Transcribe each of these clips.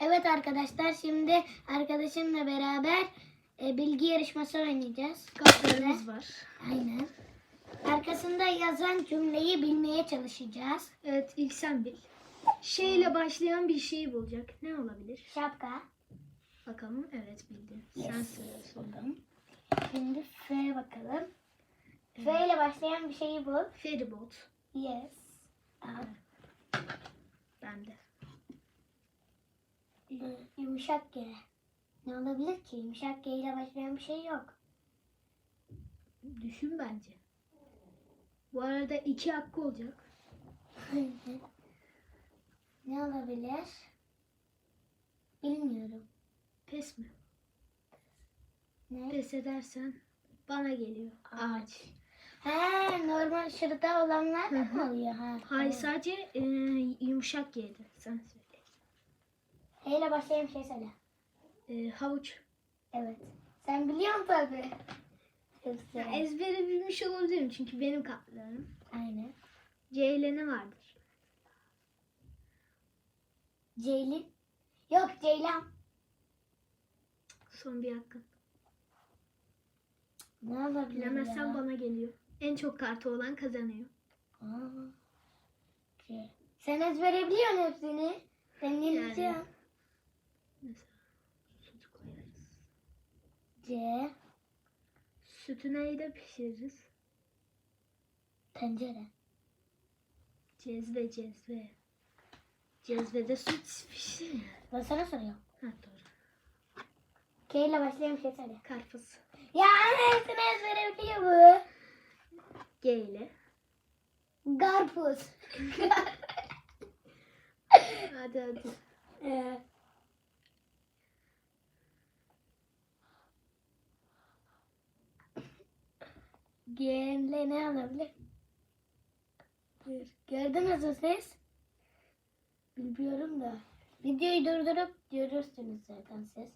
Evet arkadaşlar şimdi arkadaşımla beraber e, bilgi yarışması oynayacağız. Kartlarımız var. Aynen. Arkasında yazan cümleyi bilmeye çalışacağız. Evet ilk sen bil. Şey ile başlayan bir şey bulacak. Ne olabilir? Şapka. Bakalım. Evet bildin. Sen Yes. söylüyorsun. Şimdi F bakalım. F ile başlayan bir şeyi bul. Feribot. Yes. Al. Ben de. Y- Yumuşak G. Ne olabilir ki? Yumuşak G ile başlayan bir şey yok. Düşün bence. Bu arada iki hakkı olacak. ne olabilir? Bilmiyorum. Pes mi? Ne? Pes edersen bana geliyor. Ağaç. He normal şırda olanlar da mı oluyor? Ha, Hayır tamam. sadece e, yumuşak yedi. Sen söyle. H ile başlayan bir şey söyle. E, havuç. Evet. Sen biliyorsun tabii. Ya, güzel. ezbere bilmiş olabilirim çünkü benim kartlarım. Aynen. C ile ne vardır? Ceylin. Yok Ceylan. Son bir hakkın. Ne olabilir Bilemezsen ya? bana geliyor. En çok kartı olan kazanıyor. Aa, C. Sen ezbere biliyorsun hepsini. Sen yeneceksin. Mesela süt koyarız. C. Sütü neyle pişiririz? Tencere. Cezve cezve. Cezvede süt pişiyor. Ben sana soruyorum. Ha doğru. K ile başlayan bir şey söyle. Karpuz. Ya hepsini ezbere biliyor bu. G ile. Garpuz. Hadi hadi. Ee, Genle ne alabilir? Buyur. Gördünüz mü siz? Bilmiyorum da. Videoyu durdurup görürsünüz zaten siz.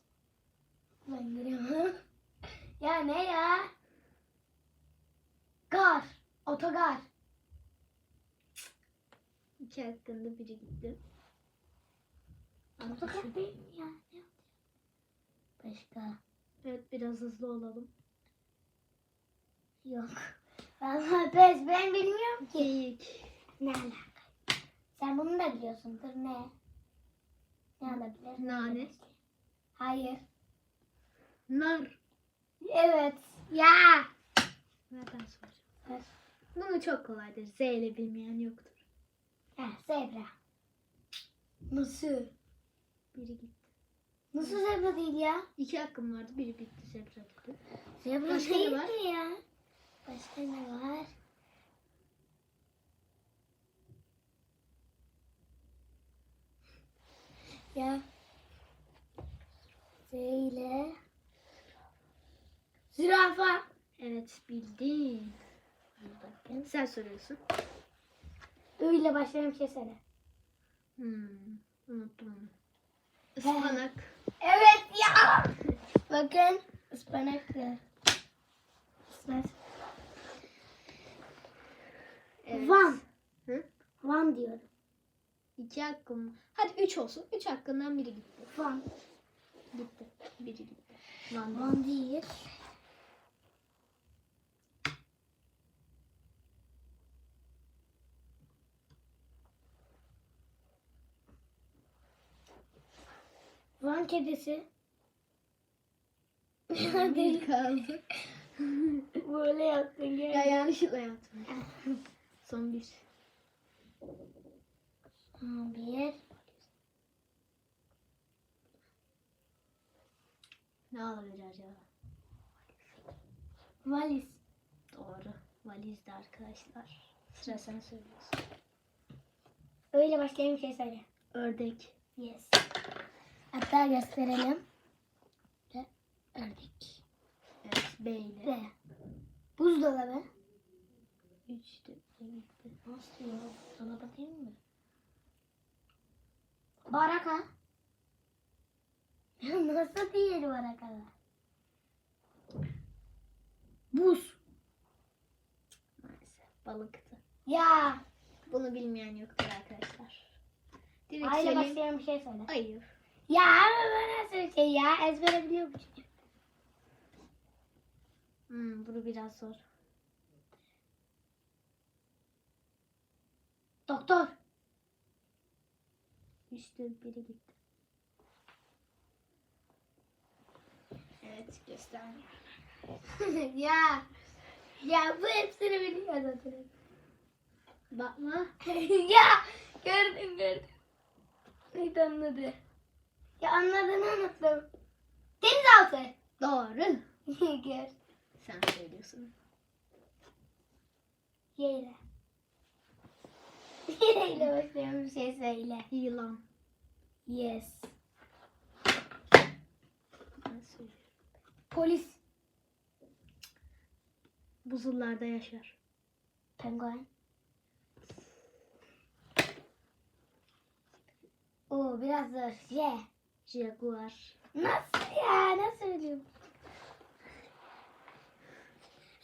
Ben görüyorum. ya ne ya? Gar. Otogar. İki hakkında biri gitti. Otogar değil mi ya? Başka. Evet biraz hızlı olalım. Yok. Vallahi pes ben bilmiyorum ki. Ne alaka? Sen bunu da biliyorsundur. Ne? Ne olabilir? Nane. Hayır. Nar. Evet. Ya. Nereden soracağım? Evet. Bunu çok kolaydır. Z ile bilmeyen yoktur. Ha, zebra. Nasıl? Biri gitti. Nasıl zebra değil ya? İki hakkım vardı. Biri gitti. Zebra gitti. Zebra Başka ne var? ya. Başka ne var? Ya. Z ile. Zürafa. Evet bildin. Bakın. Sen soruyorsun. I ile başlayan bir şey söyle. Hmm, unuttum onu. Ispanak. Evet ya. Bakın ıspanak da. Ispanak. Evet. Van. Hı? Van diyorum. İki hakkım. Hadi üç olsun. Üç hakkından biri gitti. Van. Gitti. Biri gitti. Van. Van değil. Van kedisi. Bir kaldı. Böyle yaptın ya gel. yanlışlıkla yaptım. Son bir. Bir. Ne olabilir acaba? Valiz. Doğru. Valizde arkadaşlar. Sıra sen söylüyorsun. Öyle başlayan bir şey söyle. Ördek. Yes. Hatta gösterelim. Ve ördek. Evet. B ile. Ve buzdolabı. Üç de de. Nasıl ya? Dolaba değil mi? Baraka. Nasıl değil barakalar? Buz. Maalesef. Balıktı. Ya. Bunu bilmeyen yoktur arkadaşlar. Direkt Aile söyleyeyim. başlayan bir şey söyle. Hayır. Ya ama bu nasıl şey ya? Ezbere biliyor bu çocuk. Hmm, bunu biraz zor. Doktor. İşte biri gitti. Evet göstermiyor. ya. Ya bu hepsini biliyor zaten. Bakma. ya gördüm gördüm. Neydi anladı? Ya anladığını unuttum. Denizaltı. Doğru. Gör. Sen söylüyorsun. Yeyle. Yeyle başlayan bir şey söyle. Yılan. Yes. Polis. Buzullarda yaşar. Penguen. Oo biraz zor. Ye. Jaguar. Nasıl ya? Nasıl söylüyorum?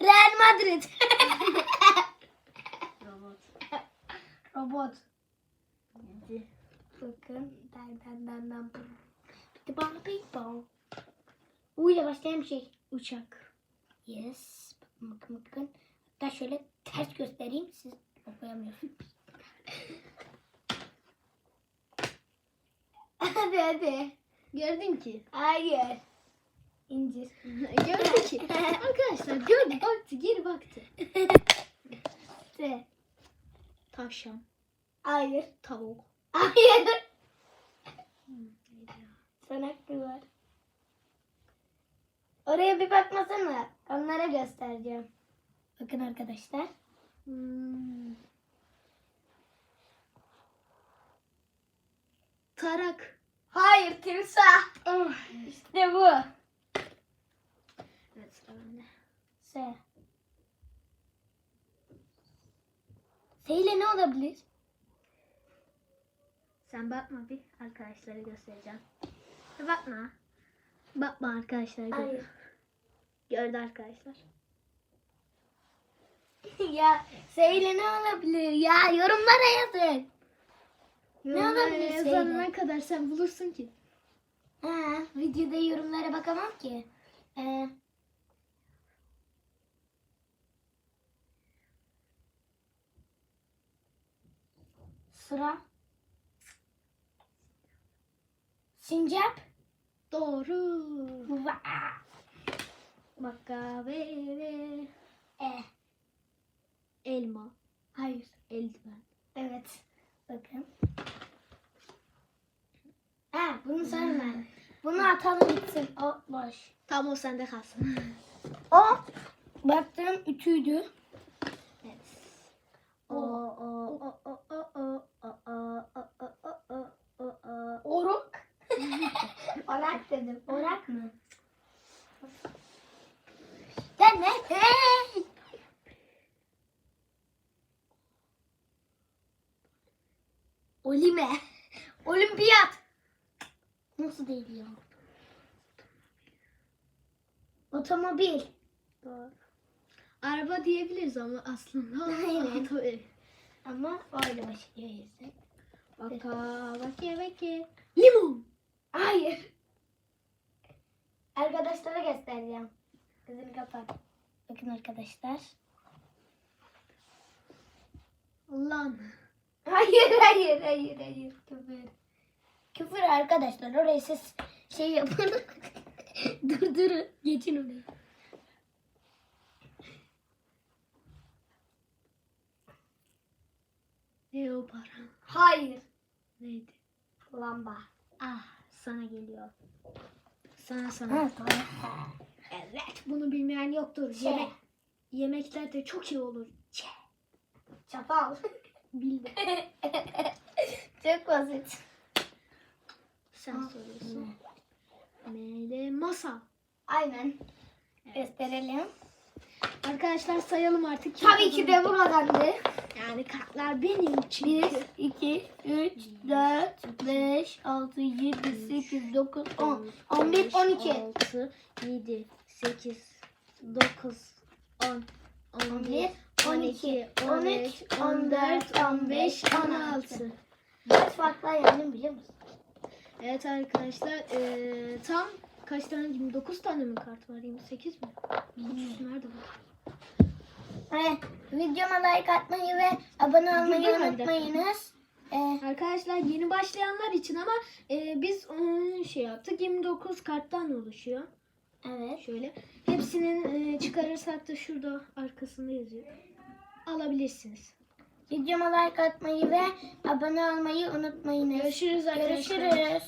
Real Madrid. Robot. Robot. Bakın. Dan dan dan dan. Bitti bana pong. U ile başlayan bir şey. Uçak. Yes. Bakın bakın bakın. Hatta şöyle ters göstereyim. Siz okuyamıyorsunuz. hadi hadi. Gördün ki. Hayır. İncir. Gördü ki. Arkadaşlar gördü baktı geri baktı. T. Tavşan. Hayır. Tavuk. Hayır. Sana hakkı var. Oraya bir bakmasana. Onlara göstereceğim. Bakın arkadaşlar. Hmm. Tarak. Hayır timsah. İşte bu. Evet sıra bende. S. S ile ne olabilir? Sen bakma bir arkadaşlara göstereceğim. Bakma. Bakma arkadaşlar. Gör. Hayır. Gördü arkadaşlar. ya S ile ne olabilir? Ya yorumlara yazın. Yorumlara olabilir yazana şeyde? kadar sen bulursun ki. Ha, videoda yorumlara bakamam ki. Ee, sıra. Sincap. Doğru. Ve. E. Elma. Hayır. Eldiven. Evet. Bakın. Ha, bunu sorma. Bunu atalım gitsin. O boş. Tam o sende kalsın. O baktığım ütüydü. Orak dedim. Orak mı? Ya ne? Hey! Olime. Olimpiyat. Nasıl değil ya? Otomobil. Doğru. Araba diyebiliriz ama aslında. Aynen. Tabii. Ama öyle başlıyor. Baka bake bake. Limon. Hayır. Arkadaşlara göstereceğim. Gözünü kapat. Bakın arkadaşlar. Lan. Hayır hayır hayır hayır küfür. Küfür arkadaşlar orayı siz şey yapın. Durdurun. Geçin oraya. Leopar. Hayır. Neydi? Lamba. Ah sana geliyor. Sana sana. Evet bunu bilmeyen yoktur. Şey. Yemek, yemeklerde çok iyi olur. Çe. Çapal. Bildim. Çok basit. Sen soruyorsun. Meyde masa. Aynen. Gösterelim. Arkadaşlar sayalım artık. kim Tabii ki de bu kazandı. Yani kartlar benim için. 1, 2, 3, 4, 5, 6, 7, 8, 9, 10, 11, 12. 6, 7, 8, 9, 10, 11, 12, 13, 14, 15, 16. 4 farklı yendim biliyor musun? Evet arkadaşlar eee, tam kaç tane 29 tane mi kart var 28 mi? 29 nerede var? Evet, videoma like atmayı ve abone olmayı hadi. unutmayınız. Ee, Arkadaşlar yeni başlayanlar için ama eee, biz eee, şey yaptık 29 karttan oluşuyor. evet. Şöyle hepsinin eee, çıkarırsak da şurada arkasında yazıyor. Alabilirsiniz. Videoma like atmayı ve abone olmayı unutmayınız. Görüşürüz arkadaşlar. Görüşürüz.